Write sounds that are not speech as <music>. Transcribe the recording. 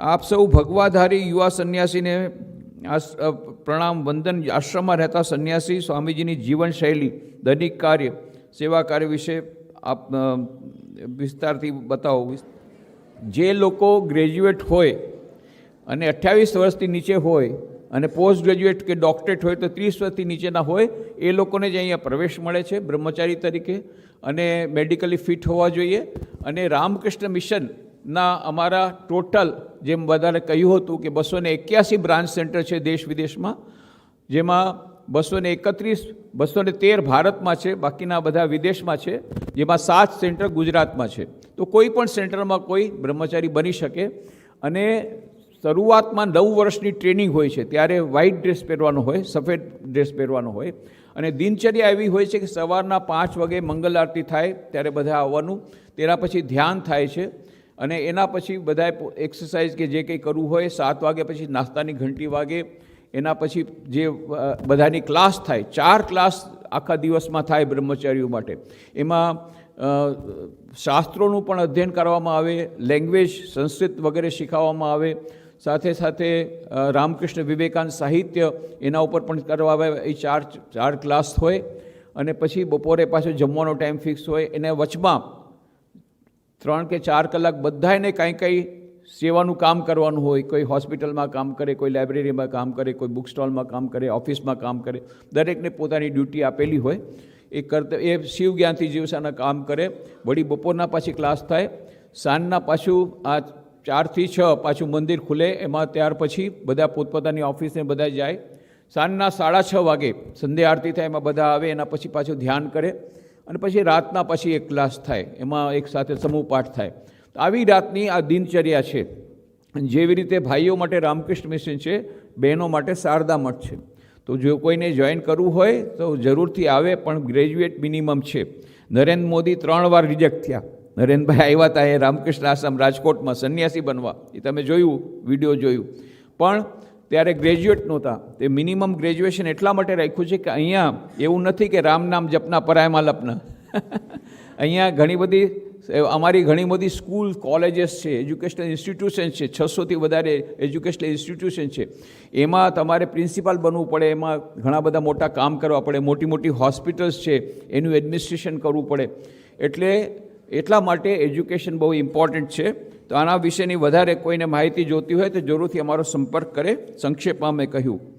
આપ સૌ ભગવાધારી યુવા સંન્યાસીને પ્રણામ, વંદન, આશ્રમમાં રહેતા સંન્યાસી સ્વામીજીની જીવનશૈલી, દૈનિક કાર્ય, સેવા કાર્ય વિશે આપ વિસ્તારથી બતાવો. જે લોકો ગ્રેજ્યુએટ હોય અને અઠ્યાવીસ વર્ષથી નીચે હોય અને પોસ્ટ ગ્રેજ્યુએટ કે ડોક્ટરેટ હોય તો ત્રીસ વર્ષથી નીચેના હોય, એ લોકોને જ અહીંયા પ્રવેશ મળે છે બ્રહ્મચારી તરીકે અને મેડિકલી ફિટ હોવા જોઈએ અને રામકૃષ્ણ મિશનના અમારા ટોટલ જેમ વધારે કહ્યું હતું કે બસો ને એક્યાસી બ્રાન્ચ સેન્ટર છે દેશ વિદેશમાં, જેમાં બસો ને એકત્રીસ, બસો ને તેર ભારતમાં છે, બાકીના બધા વિદેશમાં છે, જેમાં સાત સેન્ટર ગુજરાતમાં છે. તો કોઈ પણ સેન્ટરમાં કોઈ બ્રહ્મચારી બની શકે અને શરૂઆતમાં નવ વર્ષની ટ્રેનિંગ હોય છે, ત્યારે વ્હાઇટ ડ્રેસ પહેરવાનો હોય, સફેદ ડ્રેસ પહેરવાનો હોય અને દિનચર્યા એવી હોય છે કે સવારના પાંચ વાગે મંગલ આરતી થાય, ત્યારે બધા આવવાનું, તેના પછી ધ્યાન થાય છે. અને એના પછી બધાએ એક્સરસાઇઝ કે જે કંઈ કરવું હોય, સાત વાગે પછી નાસ્તાની ઘંટી વાગે, એના પછી જે બધાની ક્લાસ થાય, ચાર ક્લાસ આખા દિવસમાં થાય બ્રહ્મચારીઓ માટે. એમાં શાસ્ત્રોનું પણ અધ્યયન કરવામાં આવે લેંગ્વેજ સંસ્કૃત વગેરે શીખવવામાં આવે. સાથે સાથે રામકૃષ્ણ વિવેકાનંદ સાહિત્ય એના ઉપર પણ કરવા આવે, એ ચાર ચાર ક્લાસ હોય. અને પછી બપોરે પાછો જમવાનો ટાઈમ ફિક્સ હોય. એને વચમાં ત્રણ કે ચાર કલાક બધાને કાંઈ કંઈ સેવાનું કામ કરવાનું હોય, કોઈ હોસ્પિટલમાં કામ કરે, કોઈ લાઇબ્રેરીમાં કામ કરે, કોઈ બુક સ્ટોલમાં કામ કરે, ઓફિસમાં કામ કરે, દરેકને પોતાની ડ્યુટી આપેલી હોય, એ કરતા, એ શિવ જ્ઞાનથી જીવસાના કામ કરે, વળી બપોરના પાછી ક્લાસ થાય, સાંજના પાછું આ ચારથી છ પાછું મંદિર ખુલે, એમાં ત્યાર પછી બધા પોતપોતાની ઓફિસને બધા જાય, સાંજના સાડા છ વાગે સંધ્યા આરતી થાય, એમાં બધા આવે, એના પછી પાછું ધ્યાન કરે અને પછી રાતના પછી એક ક્લાસ થાય, એમાં એક સાથે સમૂહ પાઠ થાય. તો આવી રાતની આ દિનચર્યા છે. જેવી રીતે ભાઈઓ માટે રામકૃષ્ણ મિશન છે, બહેનો માટે શારદા મઠ છે. તો જો કોઈને જોઈન કરવું હોય, તો જરૂરથી આવે, પણ ગ્રેજ્યુએટ મિનિમમ છે. નરેન્દ્ર મોદી ત્રણ વાર રિજેક્ટ થયા. નરેન્દ્રભાઈ આવ્યા હતા એ રામકૃષ્ણ આશ્રમ રાજકોટમાં સંન્યાસી બનવા. એ તમે જોયું, વીડિયો જોયું. પણ ત્યારે ગ્રેજ્યુએટ નહોતા. તે મિનિમમ ગ્રેજ્યુએશન એટલા માટે રાખ્યું છે કે અહીંયા એવું નથી કે રામ નામ જપના પરાયમાં લપના. <laughs> અહીંયા ઘણી બધી અમારી ઘણી બધી સ્કૂલ કોલેજીસ છે એજ્યુકેશનલ ઇન્સ્ટિટ્યુશન છે, છસોથી વધારે એજ્યુકેશનલ ઇન્સ્ટિટ્યુશન છે. એમાં તમારે પ્રિન્સિપાલ બનવું પડે, એમાં ઘણા બધા મોટા કામ કરવા પડે, મોટી મોટી હોસ્પિટલ્સ છે, એનું એડમિનિસ્ટ્રેશન કરવું પડે. એટલે એટલા માટે એજ્યુકેશન બહુ ઇમ્પોર્ટન્ટ છે. તો આના વિશેની વધારે કોઈને માહિતી જોતી હોય તો જરૂરથી અમારો સંપર્ક કરે. સંક્ષેપમાં મેં કહ્યું